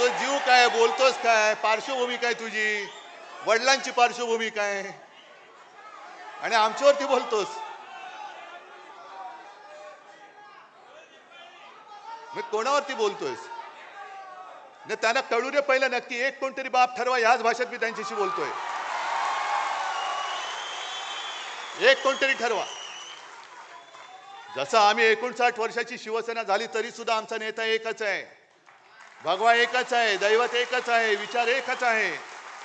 तो जीव काय बोलतोस काय? पार्श्वभूमी काय तुझी? वडिलांची पार्श्वभूमी काय? आणि आमच्यावरती बोलतोस? मी कोणावरती बोलतोयस? न त्यांना कळू दे पहिलं नक्की. एक कोणतरी बाप ठरवा ह्याच भाषेत मी त्यांच्याशी बोलतोय. एक कोणतरी ठरवा. जसं आम्ही एकोणसाठ वर्षाची शिवसेना झाली तरी सुद्धा आमचा नेता एकच आहे. भगवा एकच आहे दैवत एकच आहे विचार एकच आहे.